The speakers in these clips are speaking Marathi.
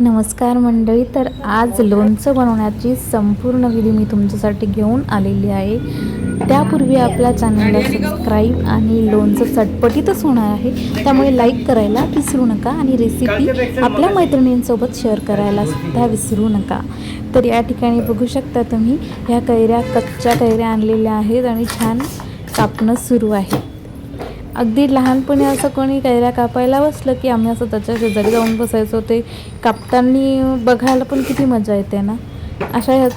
नमस्कार मंडळी तर आज लोणचं बनवण्याची संपूर्ण विधी मी तुमच्यासाठी घेऊन आलेली आहे. त्यापूर्वी आपल्या चॅनलला सबस्क्राईब आणि लोणचं चटपटीतच होणार आहे. त्यामुळे लाईक करायला विसरू नका आणि रेसिपी आपल्या मैत्रिणींसोबत शेअर करायला सुद्धा विसरू नका. तर या ठिकाणी बघू शकता तुम्ही ह्या कैऱ्या कच्च्या कैऱ्या आणलेल्या आहेत आणि छान कापणं सुरू आहे. अगदी लहानपणी असं कोणी कैऱ्या कापायला बसलं की आम्ही असं त्याच्या शेजारी जाऊन बसायचो. ते कापताना बघायला पण किती मजा येते ना. अशा ह्या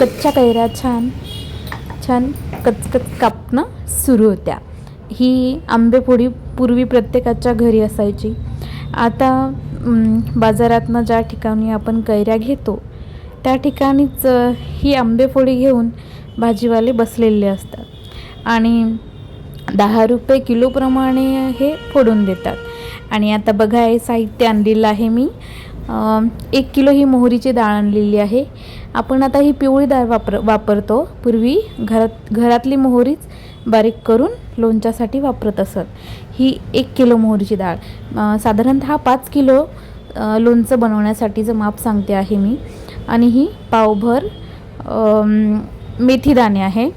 कच्च्या कैऱ्या छान छान कचकच कापणं सुरू होत्या. ही आंबेपोळी पूर्वी प्रत्येकाच्या घरी असायची. आता बाजारातनं ज्या ठिकाणी आपण कैऱ्या घेतो त्या ठिकाणीच ही आंबेपोळी घेऊन भाजीवाले बसलेले असतात. आणि दहा रुपये किलोप्रमाणे हे फोडून देतात. आणि आता बघा हे साहित्य आणलेलं आहे मी. एक किलो ही मोहरीची डाळ आणलेली आहे. आपण आता ही पिवळी डाळ वापर वापरतो. पूर्वी घरात घरातली मोहरीच बारीक करून लोणच्यासाठी वापरत असत. ही एक किलो मोहरीची डाळ. साधारणतः साधारणतः पाच किलो लोणचं बनवण्यासाठीचं माप सांगते आहे मी. आणि ही पावभर मेथीदाणे आहे.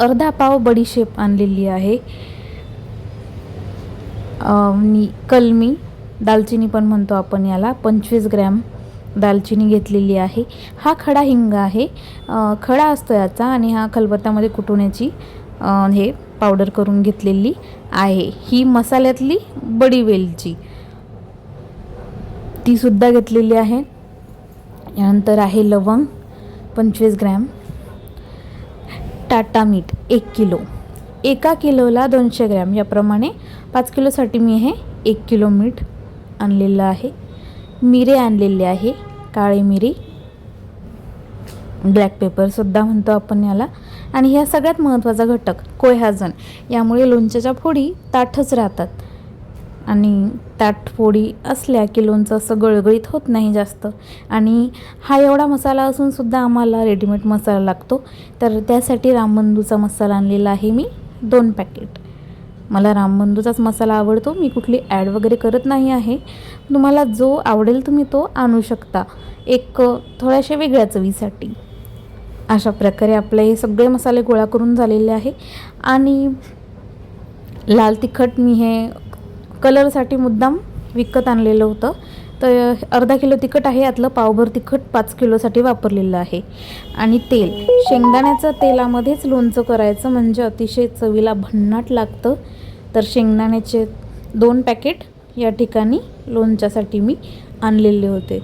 अर्धा पाव बडीशेप आणलेली आहे. कलमी दालचिनी पण म्हणतो आपण याला. पंचवीस ग्रॅम दालचिनी घेतलेली आहे. हा खडा हिंग आहे. खडा असतो याचा आणि हा खलबत्तामध्ये कुटवण्याची हे पावडर करून घेतलेली आहे. ही मसाल्यातली बडी वेलची. ती सुद्धा घेतलेली आहे. यानंतर आहे लवंग पंचवीस ग्रॅम. टाटा मीठ एक किलो. एका किलोला दोनशे ग्रॅम. याप्रमाणे पाच किलोसाठी मी हे एक किलो मीठ आणलेलं आहे. मिरे आणलेले आहे. काळी मिरी. ब्लॅक पेपरसुद्धा म्हणतो आपण याला. आणि ह्या सगळ्यात महत्त्वाचा घटक कोयहाजन यामुळे लोणच्याच्या फोडी ताठच राहतात. आणि ताट पोळी असल्या की लोणचं असं गळगळीत होत नाही जास्त. आणि हा एवढा मसाला असून सुद्धा आम्हाला रेडीमेड मसाला लागतो. तर त्यासाठी रामबंधूचा मसाला आणलेला आहे मी. दोन पॅकेट मला रामबंधूचाच मसाला आवडतो. मी कुठली ॲड वगैरे करत नाही आहे. तुम्हाला जो आवडेल तुम्ही तो आणू शकता. एक थोड्याशा वेगळ्या चवीसाठी. अशा प्रकारे आपले हे सगळे मसाले गोळा करून झालेले आहे. आणि लाल तिखट मी हे कलरसाठी मुद्दाम विकत आणलेलं होतं. तर अर्धा किलो तिखट आहे यातलं पावभर तिखट पाच किलोसाठी वापरलेलं आहे. आणि तेल. शेंगदाण्याचं तेलामध्येच लोणचं करायचं म्हणजे अतिशय चवीला भन्नाट लागतं. तर शेंगदाण्याचे दोन पॅकेट या ठिकाणी लोणच्यासाठी मी आणलेले होते.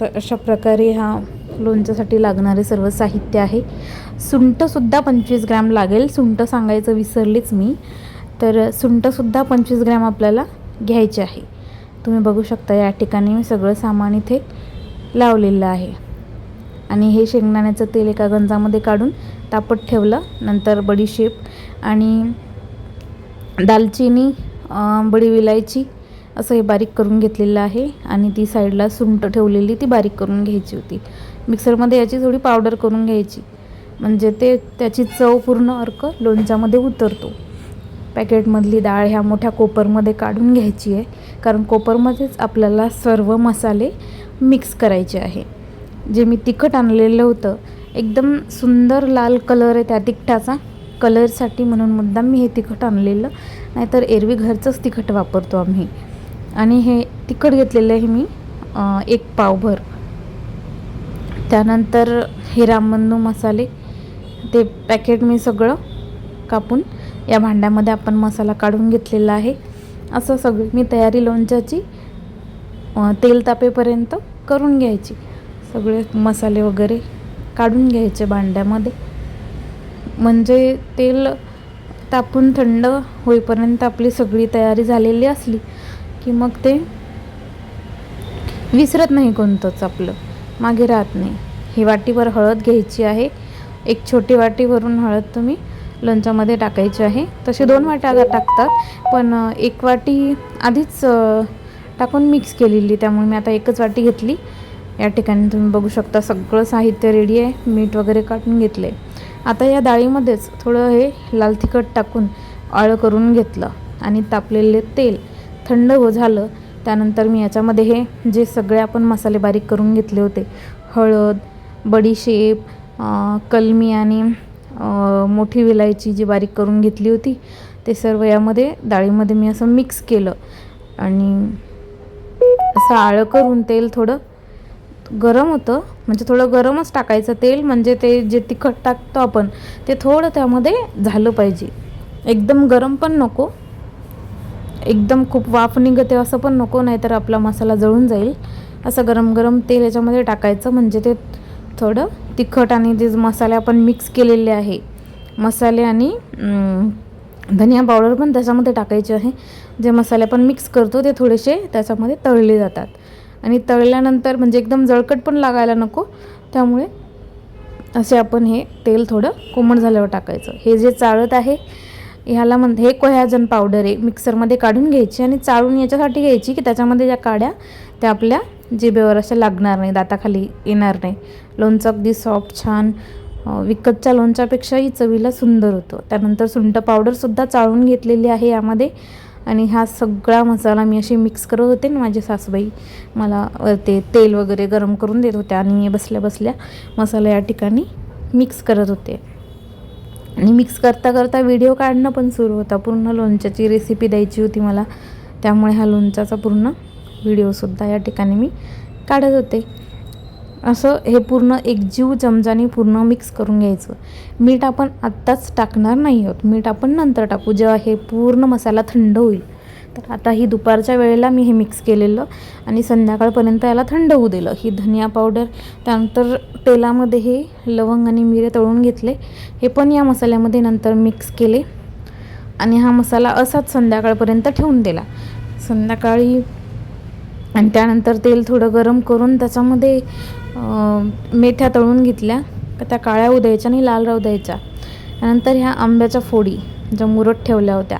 तर अशा प्रकारे हा लोणच्यासाठी लागणारे सर्व साहित्य आहे. सुंठसुद्धा पंचवीस ग्रॅम लागेल. सुंठ सांगायचं विसरलीच मी. तर सुंठसुद्धा पंचवीस ग्रॅम आपल्याला घ्यायचे आहे. तुम्ही बघू शकता या ठिकाणी मी सगळं सामान इथे लावलेलं आहे. आणि हे शेंगदाण्याचं तेल एका गंजामध्ये काढून तापत ठेवलं. नंतर बडीशेप आणि दालचिनी बडी विलायची असं हे बारीक करून घेतलेलं आहे. आणि ती साईडला सुंट ठेवलेली ती बारीक करून घ्यायची होती. मिक्सरमध्ये याची थोडी पावडर करून घ्यायची. म्हणजे ते त्याची चव पूर्ण अर्क लोणच्यामध्ये उतरतो. पॅकेटमधली डाळ ह्या मोठ्या कोपरमध्ये काढून घ्यायची आहे. कारण कोपरमध्येच आपल्याला सर्व मसाले मिक्स करायचे आहे. जे मी तिखट आणलेलं होतं एकदम सुंदर लाल कलर आहे त्या तिखटाचा. कलरसाठी म्हणून मुद्दाम मी हे तिखट आणलेलं नाहीतर एरवी घरचंच तिखट वापरतो आम्ही. आणि हे तिखट घेतलेलं आहे मी एक पावभर. त्यानंतर हे रामबंधू मसाले ते पॅकेट मी सगळं कापून या भांड्यामध्ये आपण मसाला काढून घेतलेला आहे. असं सगळी मी तयारी लोणच्याची तेल तापेपर्यंत करून घ्यायची. सगळे मसाले वगैरे काढून घ्यायचे भांड्यामध्ये. म्हणजे तेल तापून थंड होईपर्यंत आपली सगळी तयारी झालेली असली की मग ते विसरत नाही कोणतंच आपलं. मागे राहत नाही. ही वाटीवर हळद घ्यायची आहे. एक छोटी वाटी भरून हळद तुम्ही लोणच्यामध्ये टाकायची आहे. तसे दोन वाट्या आता टाकतात. पण एक वाटी आधीच टाकून मिक्स केलेली. त्यामुळे मी आता एकच वाटी घेतली. या ठिकाणी तुम्ही बघू शकता सगळं साहित्य रेडी आहे. मीठ वगैरे काढून घेतलं. आहे आता या डाळीमध्येच थोडं हे लाल तिखट टाकून आळं करून घेतलं आणि तापलेले तेल थंड हो झालं. त्यानंतर मी याच्यामध्ये हे जे सगळे आपण मसाले बारीक करून घेतले होते हळद बडीशेप कलमी आणि मोठी विलायची जी बारीक करून घेतली होती ते सर्व यामध्ये डाळीमध्ये मी असं मिक्स केलं. आणि असं आळं करून तेल थोडं गरम होतं. म्हणजे थोडं गरमच टाकायचं तेल म्हणजे ते जे तिखट टाकतो आपण ते थोडं त्यामध्ये झालं पाहिजे. एकदम गरम पण नको. एकदम खूप वाफ निघते असं पण नको नाहीतर आपला मसाला जळून जाईल. असं गरम गरम तेल याच्यामध्ये टाकायचं म्हणजे ते थोडं तिखट आणि जे मसाले आपण मिक्स केलेले आहे. मसाले आणि धनिया पावडर पण त्याच्यामध्ये टाकायचे आहे. जे मसाले आपण मिक्स करतो ते थोडेसे त्याच्यामध्ये तळले जातात. आणि तळल्यानंतर म्हणजे एकदम जळकट पण लागायला नको. त्यामुळे असे आपण हे तेल थोडं कोमट झाल्यावर टाकायचं. हे जे चाळत आहे ह्याला म्हण हे कोह्याजन पावडर आहे. मिक्सरमध्ये काढून घ्यायची आणि चाळून याच्यासाठी घ्यायची की त्याच्यामध्ये ज्या काड्या त्या आपल्या जिभेवर अशा लागणार नाही दाताखाली येणार नाही. लोणचं अगदी सॉफ्ट छान विकतच्या लोणच्यापेक्षाही चवीला सुंदर होतं. त्यानंतर सुंठ पावडरसुद्धा चाळून घेतलेली आहे यामध्ये. आणि हा सगळा मसाला मी अशी मिक्स करत होते आणि माझी सासूबाई. मला ते तेल वगैरे गरम करून देत होत्या आणि मी बसल्या बसल्या मसाला या ठिकाणी मिक्स करत होते. आणि मिक्स करता करता व्हिडिओ काढणं पण सुरू होता. पूर्ण लोणच्याची रेसिपी द्यायची होती मला. त्यामुळे हा लोणच्याचा पूर्ण व्हिडिओसुद्धा या ठिकाणी मी काढत होते. असं हे पूर्ण एकजीव चमचाने पूर्ण मिक्स करून घ्यायचं. मीठ आपण आत्ताच टाकणार नाही आहोत. मीठ आपण नंतर टाकू. जेव्हा हे पूर्ण मसाला थंड होईल. तर आता ही दुपारच्या वेळेला मी हे मिक्स केलेलं आणि संध्याकाळपर्यंत याला थंड होऊ दिलं. ही धनिया पावडर त्यानंतर तेलामध्ये हे लवंग आणि मिरे तळून घेतले. हे पण या मसाल्यामध्ये नंतर मिक्स केले. आणि हा मसाला असाच संध्याकाळपर्यंत ठेवून दिला. संध्याकाळी आणि त्यानंतर तेल थोडं गरम करून त्याच्यामध्ये मेथ्या तळून घेतल्या. त्या काळ्या होऊ द्यायच्या आणि लाल राहू द्यायच्या. त्यानंतर ह्या आंब्याच्या फोडी ज्या मुरत ठेवल्या होत्या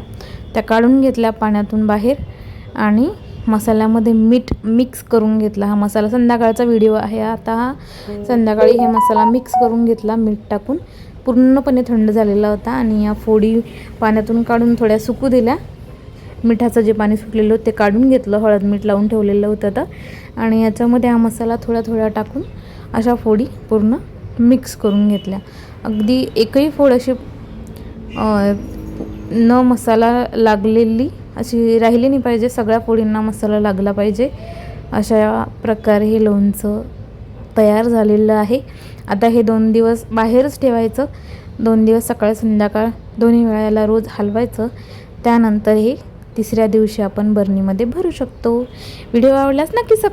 त्या काढून घेतल्या पाण्यातून बाहेर आणि मसाल्यामध्ये मीठ मिक्स करून घेतला. हा मसाला संध्याकाळचा व्हिडिओ आहे. आता हा संध्याकाळी हे मसाला मिक्स करून घेतला मीठ टाकून. पूर्णपणे थंड झालेला होता आणि या फोडी पाण्यातून काढून थोड्या सुकू दिल्या. मिठाचं जे पाणी सुटलेलं होतं ते काढून घेतलं हळद मीठ लावून ठेवलेलं होतं तर आणि याच्यामध्ये हा मसाला थोडा थोडा टाकून अशा फोडी पूर्ण मिक्स करून घेतल्या. अगदी एकही फोड अशी न मसाला लागलेली अशी राहिली नाही पाहिजे. सगळ्या फोडींना मसाला लागला पाहिजे. अशा प्रकारे हे लोणचं तयार झालेलं आहे. आता हे दोन दिवस बाहेरच ठेवायचं. दोन दिवस सकाळ संध्याकाळ दोन्ही वेळेला रोज हलवायचं. त्यानंतर हे तिसऱ्या दिवशी आपण बरणीमध्ये भरू शकतो. व्हिडिओ आवडल्यास नक्की सबस्क्राईब